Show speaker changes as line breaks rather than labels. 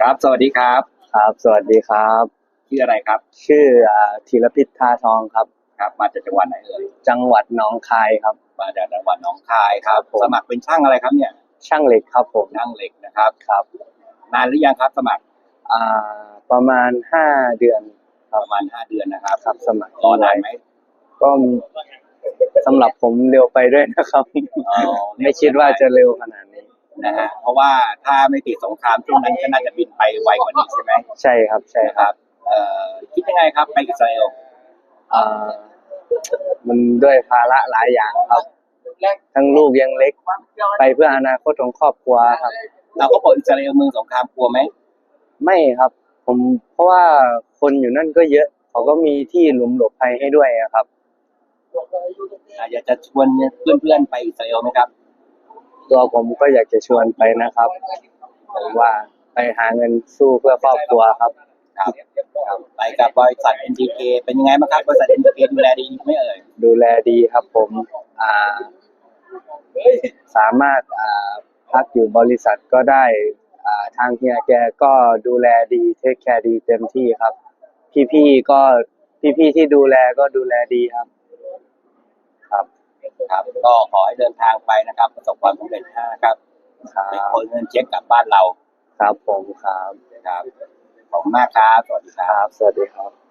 ครับ สวัสดีครับ
ครับ สวัสดีครับ
ชื่ออะไรครับ
ชื่ออ่าธีรพิษท่าทองครับ
ครับ มาจากจังหวัดไหนเอ่ย
จังหวัดหนองคายครับ
มาจากจังหวัดหนองคายครับ
ครับ ผม
สมัครเป็นช่างอะไรครับเนี่ย
ช่างเหล็กครับผม
ช่างเหล็กนะครับ
ครับ
นานหรือยังครับ สมัคร
อ่าประมาณห้าเดือน
ประมาณห้าเดือนนะครับ
ครับสมัคร
รอนานไหม
ก็สำหรับผมเร็วไปด้วยนะครับ
อ๋อ
ไม่คิดว่าจะเร็วขนาด นี้
นะฮะเพราะว่าถ้าไม่ติดสงครามช่วงนั้นก็น่าจะบินไปไวกว่านี้ใช่ไหม
ใช่ครับ ใช่
นะ
ค
ครับรับเอ่อคิดยังไงครับไปอิสราเอล
อ่ามันด้วยภาระหลายอย่างครับ ทั้งลูกยังเล็ก ไปเพื่ออนาคตของครอบครัวครับ
เราก็บอกอิสราเอลเมืองสงครามกลัวไหม
ไม่ครับ ผมเพราะว่าคนอยู่นั่นก็เยอะ เขาก็มีที่หลุมหลบภัยให้ด้วยอะครับ
อะอยากจะชวนเพื่อนๆไปอิสราเอลไหมครับ
ตัวผมก็อยากจะชวนไปนะครับ ผมว่าไปหาเงินสู้เพื่อครอบครัวครับ
ครับครับไปกับบริษัท NTK เป็นยังไงบ้างครับบริษัท NTK ดูแลดีไหม่เอ่ย
ดูแลดีครับผมอ่าสามารถอ่าพักอยู่บริษัทก็ได้อ่าทางเฮียแกก็ดูแลดีเทคแคร์ดีเต็มที่ครับ พี่ๆก็พี่ๆที่ดูแลก็ดูแลดีครับ ครับ
ครับ ก็ขอให้เดินทางไปนะครับ ประสบความสำเร็จนะครับ
ครั
เป็น
บ
คนเงินเช็คกลับบ้านเรา
ครับผมครับ
นะครับขอบคุณมากครับสวัสดีค
ครับรับสวัสดีครับ